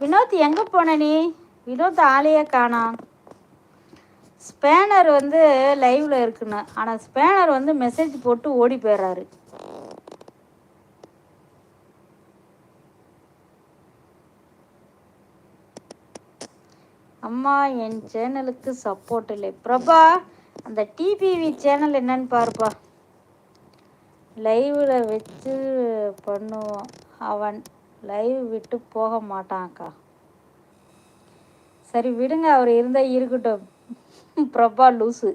வினோத் எங்கே போன நீ? வினோத் ஆளையே காணோம் ஸ்பேனர் வந்து லைவில் இருக்குன்னு. ஆனால் ஸ்பேனர் வந்து மெசேஜ் போட்டு ஓடி போயிடுறாரு அம்மா என் சேனலுக்கு சப்போர்ட் இல்லை. பிரபா அந்த டிபிவி சேனல் என்னன்னு பாருப்பா. லைவில் வச்சு பண்ணுவோம் அவன். லைவ் விட்டு போக மாட்டான்க்கா சரி விடுங்க அவர் இருந்தால் இருக்கட்டும். பிரபா லூஸு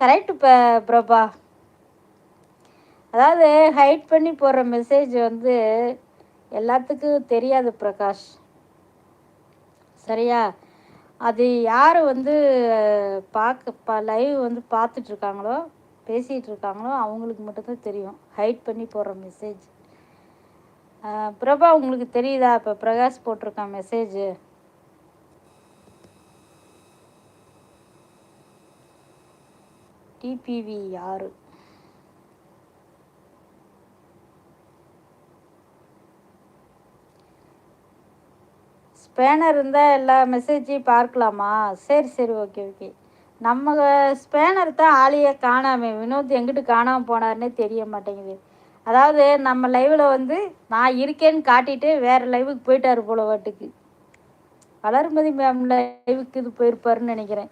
கரெக்டு ப பிரபா. அதாவது ஹைட் பண்ணி போடுற மெசேஜ் வந்து எல்லாத்துக்கும் தெரியாது பிரகாஷ். சரியா? அது யார் வந்து பார்க்க ப லைவ் வந்து பார்த்துட்ருக்காங்களோ பேசிகிட்டு இருக்காங்களோ அவங்களுக்கு மட்டும்தான் தெரியும். ஹைட் பண்ணி போடுற மெசேஜ் பிரபா உங்களுக்கு தெரியுதா? இப்போ பிரகாஷ் போட்டிருக்கான் மெசேஜ் டிபிவி யாரு? ஸ்பேனர் இருந்தால் எல்லா மெசேஜையும் பார்க்கலாமா? சரி சரி ஓகே ஓகே நம்ம ஸ்பேனர் தான் ஆளையே காணாமே. வினோத் எங்கிட்டு காணாமல் போனார்னே தெரிய மாட்டேங்குது. அதாவது நம்ம லைவில் வந்து நான் இருக்கேன்னு காட்டிட்டு வேறு லைவுக்கு போயிட்டார் போல வாட்டுக்கு. வளர்மதி மேம் லைவுக்கு இது போயிருப்பாருன்னு நினைக்கிறேன்.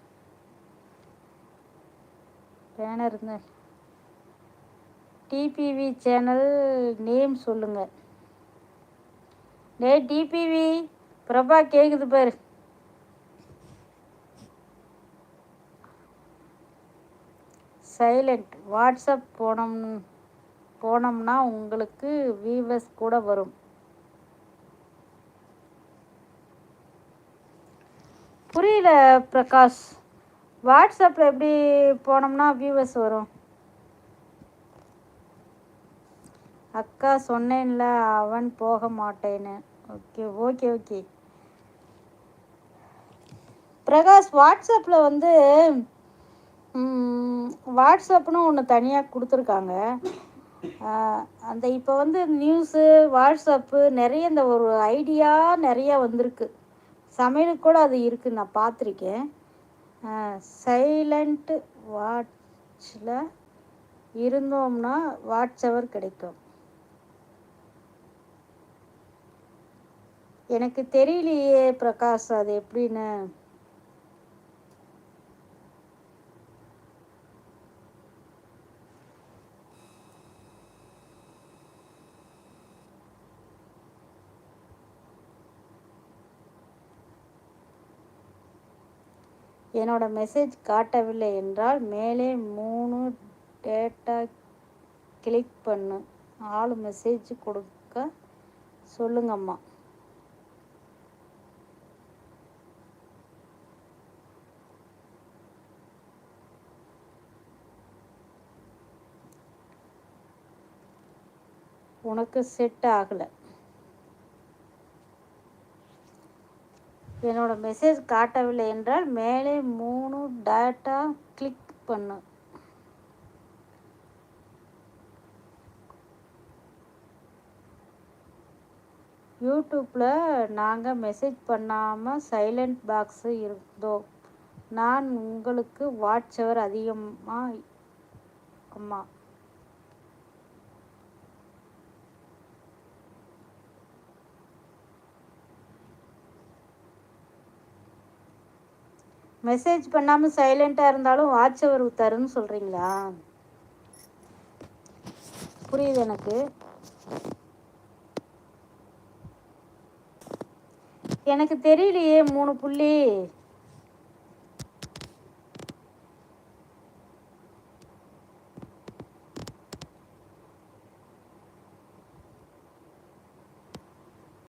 பேனர் இருந்தேன் டிபிவி சேனல் நேம் சொல்லுங்க. டே டிபிவி பிரபா கேட்குது பாரு. சைலண்ட் வாட்ஸ்அப் போனோம்னு போனோம்னா உங்களுக்கு விவஸ் கூட வரும். புரியல பிரகாஷ். வாட்ஸ்அப்பில் எப்படி போனோம்னா வியூவர்ஸ் வரும். அக்கா சொன்னேன்ல அவன் போக மாட்டேன்னு. Okay okay okay. பிரகாஷ் வாட்ஸ்அப்பில் வந்து வாட்ஸ்அப்னு ஒன்று தனியாக கொடுத்துருக்காங்க. அந்த இப்போ வந்து நியூஸு வாட்ஸ்அப்பு நிறைய இந்த ஒரு ஐடியா நிறையா வந்திருக்கு. சமையலுக்கு கூட அது இருக்குது நான் பார்த்துருக்கேன். சைலண்ட் வாட்சில் இருந்தோம்னா வாட்ஸ்அவர் கிடைக்கும். எனக்கு தெரியலையே பிரகாஷ் அது எப்படின்னு. என்னோட மெசேஜ் காட்டவில்லை என்றால் மேலே மூணு டேட்டா கிளிக் பண்ணு. ஆளு மெசேஜ் கொடுக்க சொல்லுங்கம்மா. உனக்கு செட் ஆகலை. என்னோட மெசேஜ் காட்டவில்லை என்றால் மேலே மூணு டேட்டா கிளிக் பண்ணு. யூடியூப்பில் நாங்கள் மெசேஜ் பண்ணாமல் சைலண்ட் பாக்ஸு இருந்தோம் நான் உங்களுக்கு வாட்சவர் அதிகமாக அம்மா மெசேஜ் பண்ணாமல் சைலண்ட்டாக இருந்தாலும் வாட்ச் அவர் தருன்னு சொல்கிறீங்களா புரியுது எனக்கு. எனக்கு தெரியலையே மூணு புள்ளி.